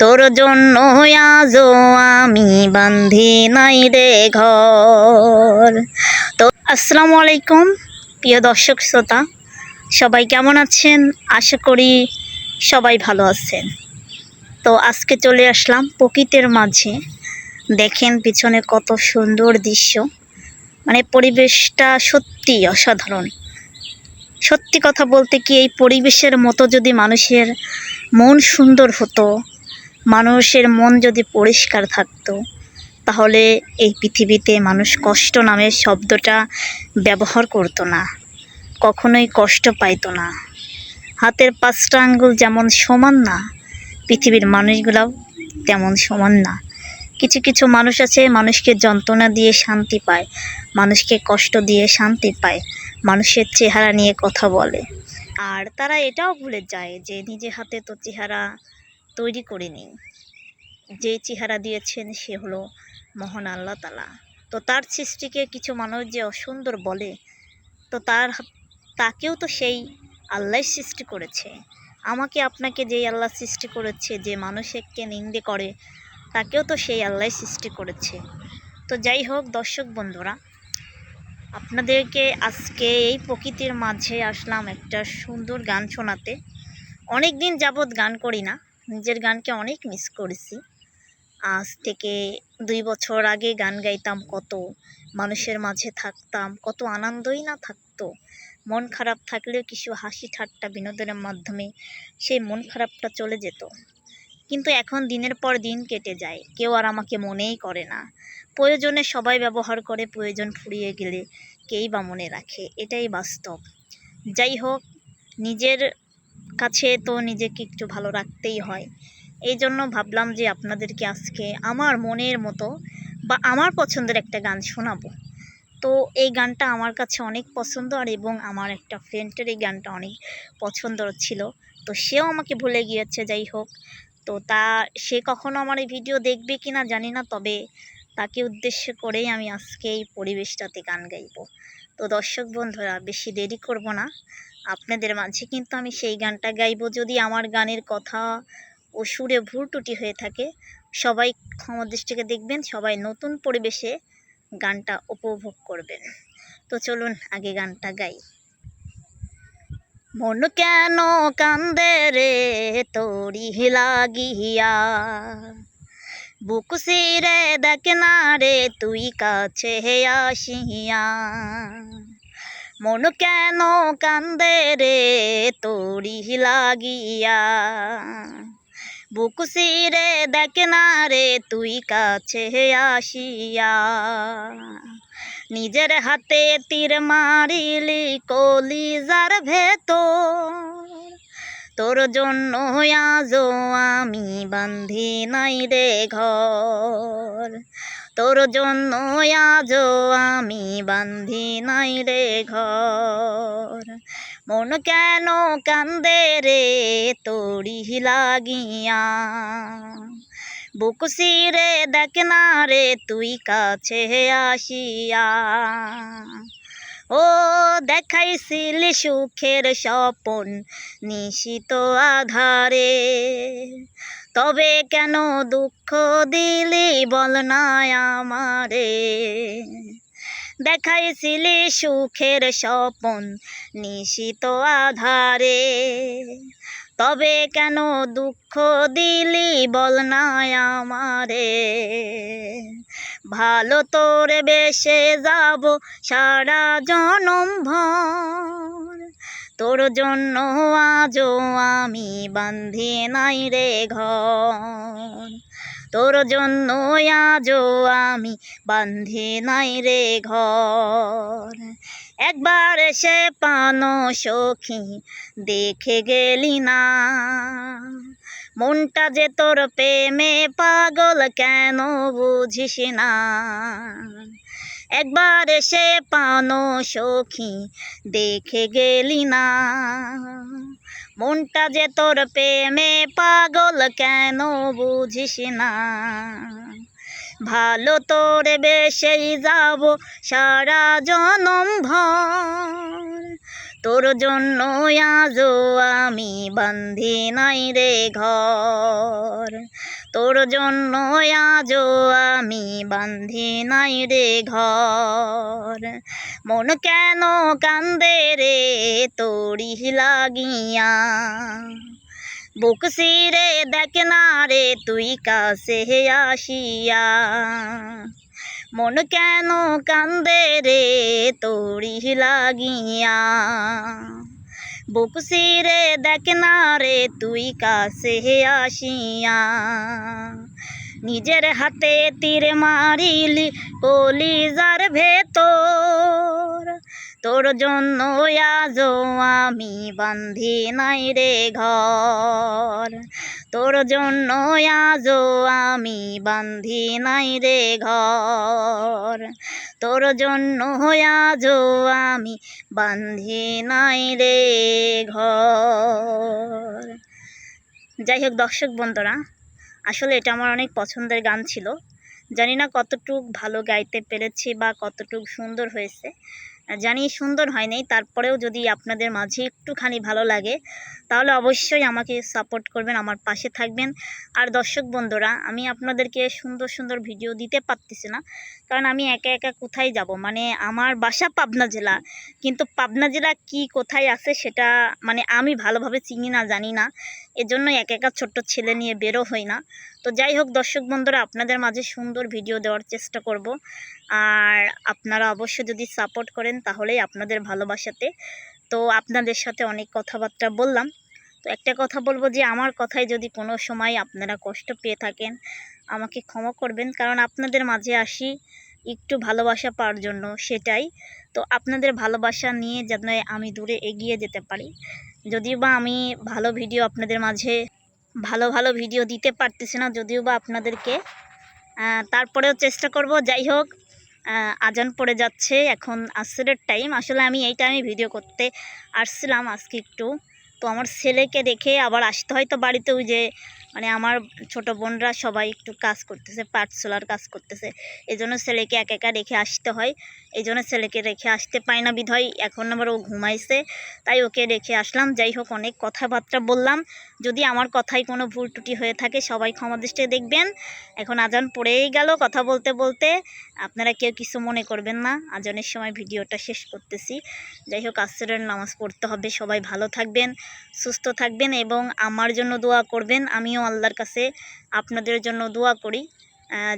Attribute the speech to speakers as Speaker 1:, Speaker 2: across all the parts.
Speaker 1: তোর জন্য আজও আমি বান্ধি নাই রে ঘর। তো, আসসালামু আলাইকুম, প্রিয় দর্শক শ্রোতা। সবাই কেমন আছেন? আশা করি সবাই ভালো আছেন। তো, আজকে চলে আসলাম প্রকৃতির মাঝে। দেখেন পিছনে কত সুন্দর দৃশ্য। মানে পরিবেশটা সত্যি অসাধারণ। সত্যি কথা বলতে কি, এই পরিবেশের মতো যদি মানুষের মন সুন্দর হতো মানুষের মন যদি পরিষ্কার থাকতো, তাহলে এই পৃথিবীতে মানুষ কষ্ট নামের শব্দটা ব্যবহার করতো না, কখনোই কষ্ট পাইতো না। হাতের পাঁচটা আঙ্গুল যেমন সমান না, পৃথিবীর মানুষগুলাও তেমন সমান না। কিছু কিছু মানুষ আছে, মানুষকে যন্ত্রণা দিয়ে শান্তি পায়, মানুষকে কষ্ট দিয়ে শান্তি পায়, মানুষের চেহারা নিয়ে কথা বলে। আর তারা এটাও ভুলে যায় যে, নিজে হাতে তো চেহারা তৈরি করে নিই যে চেহারা দিয়েছেন সে হলো মহান আল্লাহ তালা তো তার সৃষ্টিকে কিছু মানুষ যে অসুন্দর বলে, তো তার তাকেও তো সেই আল্লাহ সৃষ্টি করেছে। আমাকে আপনাকে যেই আল্লাহ সৃষ্টি করেছে, যে মানুষকে নিন্দে করে, তাকেও তো সেই আল্লাহ সৃষ্টি করেছে। তো যাই হোক, দর্শক বন্ধুরা, আপনাদেরকে আজকে এই প্রকৃতির মাঝে আসলাম একটা সুন্দর গান শোনাতে। অনেক দিন যাবৎ গান করি না নিজের গানকে অনেক মিস করেছি। আজ থেকে দুই বছর আগে গান গাইতাম, কত মানুষের মাঝে থাকতাম, কত আনন্দই না থাকতো। মন খারাপ থাকলেও কিছু হাসি ঠাট্টা বিনোদনের মাধ্যমে সেই মন খারাপটা চলে যেত। কিন্তু এখন দিনের পর দিন কেটে যায়, কেউ আর আমাকে মনেই করে না। প্রয়োজনে সবাই ব্যবহার করে, প্রয়োজন ফুরিয়ে গেলে কেই বা মনে রাখে, এটাই বাস্তব। যাই হোক, নিজের কাছে তো নিজেকে একটু ভালো রাখতেই হয়। এই জন্য ভাবলাম যে আপনাদেরকে আজকে আমার মনের মতো বা আমার পছন্দের একটা গান শোনাবো। তো এই গানটা আমার কাছে অনেক পছন্দ আর এবং আমার একটা ফ্রেন্ডের এই গানটা অনেক পছন্দ ছিল। তো সেও আমাকে ভুলে গিয়েছে, যাই হোক। তো তা সে কখনো আমার এই ভিডিও দেখবে কি না জানি না, তবে তাকে উদ্দেশ্য করেই আমি আজকে এই পরিবেশটাতে গান গাইব। তো দর্শক বন্ধুরা, বেশি দেরি করব না। আপনাদের মাঝে কিন্তু আমি সেই গানটা গাইবো। যদি আমার গানের কথা ও সুরে ভুল টুটি হয়ে থাকে, সবাই ক্ষমা দৃষ্টিকে দেখবেন, সবাই নতুন পরিবেশে গানটা উপভোগ করবেন। তো চলুন আগে গানটা গাই। মন কেন কান্দে রে তোরি লাগিয়া? বুক সিরে দেখ না রে তুই কাছে আসিয়া। মন কেন কান্দে রে তোরি লাগিয়া? বুক সিরে দেখ না রে তুই কাছে আসিয়া। নিজের হাতে তীর মারিলি কলিজার ভেতর। তোর জন্য আজও আমি বান্ধি নাই রে ঘর। তোর জন্য আজও আমি বান্ধি নাই রে ঘর। মন কেন কান্দে রে তোরি লাগিয়া। বুক সিরে দেখ না রে তুই কাছে আসিয়া। ও দেখাইছিলি সুখের স্বপন নিশিত আধারে। তবে কেন দুঃখ দিলি বল না আমারে? দেখাইছিলি সুখের স্বপন নিশিত আধারে। তবে কেন দুঃখ দিলি বল না আমারে? ভালো তোর বেসে যাব সারা জনম ভর। তোর জন্য আজও আমি বান্ধি নাই রে ঘর। তোর জন্য আজও আমি বান্ধি নাই রে ঘর। একবার সে পানো সখী দেখে গেলি না। মনটা যে তোর প্রেমে পাগল কেন বুঝিস না। একবার এসে পানো সখী, দেখে গেলি না। মনটা যে তোর প্রেমে পাগল কেন বুঝিস না। ভালো তোরে বেশেই যাব সারা জনম ভর। তোর জন্য আজও আমি বান্ধি নাই রে ঘর। তোর জন্য আজও আমি বান্ধি নাই রে ঘর। মন কেন কান্দে রে তোরি লাগিয়া? বুক সিরে দেখ না রে তুই কাছে আসিয়া। মন কেন কান্দে রে তোরি লাগিয়া। বুক সিরে দেখ না রে, তুই কাছে আসিয়া। নিজের হাতে তীর মারিলি, কলিজার ভেতর। তোর জন্য আজও আমি বান্ধি নাই রে ঘর। তোর জন্য আজও আমি বান্ধি নাই রে ঘর। তোর জন্য আজও আমি বান্ধি নাই রে ঘর। যাই হোক দর্শক বন্ধুরা, আসলে এটা আমার অনেক পছন্দের গান ছিল। জানি না কতটুক ভালো গাইতে পেরেছি বা কতটুক সুন্দর হয়েছে। জানি সুন্দর হয়নি। তারপরেও যদি আপনাদের মাঝে একটুখানি ভালো লাগে, তাহলে অবশ্যই আমাকে সাপোর্ট করবেন, আমার পাশে থাকবেন। আর দর্শক বন্ধুরা, আমি আপনাদেরকে সুন্দর সুন্দর ভিডিও দিতে পারতেছি না, কারণ আমি একা একা কোথায় যাব? মানে আমার বাসা পাবনা জেলা, কিন্তু পাবনা জেলা কি কোথায় আছে সেটা মানে আমি ভালোভাবে চিনি না, জানি না। এজন্য এক একা ছোট্ট ছেলে নিয়ে বেরো হই না। তো যাই হোক, দর্শক বন্ধুরা, আপনাদের মাঝে সুন্দর ভিডিও দেওয়ার চেষ্টা করব। আর আপনারা অবশ্যই যদি সাপোর্ট করেন, তাহলেই আপনাদের ভালোবাসাতে। তো আপনাদের সাথে অনেক কথাবার্তা বললাম। তো একটা কথা বলব যে, আমার কথায় যদি কোনো সময় আপনারা কষ্ট পেয়ে থাকেন, আমাকে ক্ষমা করবেন। কারণ আপনাদের মাঝে আসি একটু ভালোবাসা পাওয়ার জন্য, সেটাই। তো আপনাদের ভালোবাসা নিয়ে যেন আমি দূরে এগিয়ে যেতে পারি। যদিও বা আমি ভালো ভিডিও আপনাদের মাঝে ভালো ভালো ভিডিও দিতে পারতেছি না, যদিও বা আপনাদেরকে। তারপরেও চেষ্টা করব, যাই হোক আজান পড়ে যাচ্ছে, এখন আসরের টাইম আসলে আমি এই টাইমে ভিডিও করতে আসছিলাম আজকে একটু। তো আমার ছেলেকে দেখে আবার আসতে হয়তো বাড়িতে ওই যে মানে আমার ছোট বোনরা সবাই একটু কাজ করতেছে পাঠশালার কাজ করতেছে। এই জন্য ছেলেকে একা একা রেখে আসতে হয়। এই জন্য ছেলেকে রেখে আসতে পায় না বিধয়। এখন আবার ও ঘুমাইছে, তাই ওকে রেখে আসলাম। যাই হোক, অনেক কথাবার্তা বললাম। যদি আমার কথায় কোনো ভুল ত্রুটি হয়ে থাকে, সবাই ক্ষমা দৃষ্টিতে দেখবেন। এখন আজান পড়েই গেল কথা বলতে বলতে। আপনারা কেউ কিছু মনে করবেন না। আজানের সময় ভিডিওটা শেষ করতেছি। যাই হোক, আসরের নামাজ পড়তে হবে। সবাই ভালো থাকবেন, সুস্থ থাকবেন এবং আমার জন্য দোয়া করবেন। আমিও আল্লাহর কাছে আপনাদের জন্য দোয়া করি।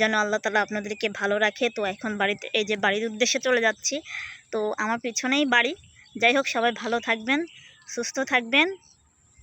Speaker 1: যেন আল্লাহ তালা আপনাদেরকে ভালো রাখে। তো এখন বাড়িতে, এই যে বাড়ির উদ্দেশ্যে চলে যাচ্ছি। তো আমার পিছনেই বাড়ি। যাই হোক, সবাই ভালো থাকবেন, সুস্থ থাকবেন।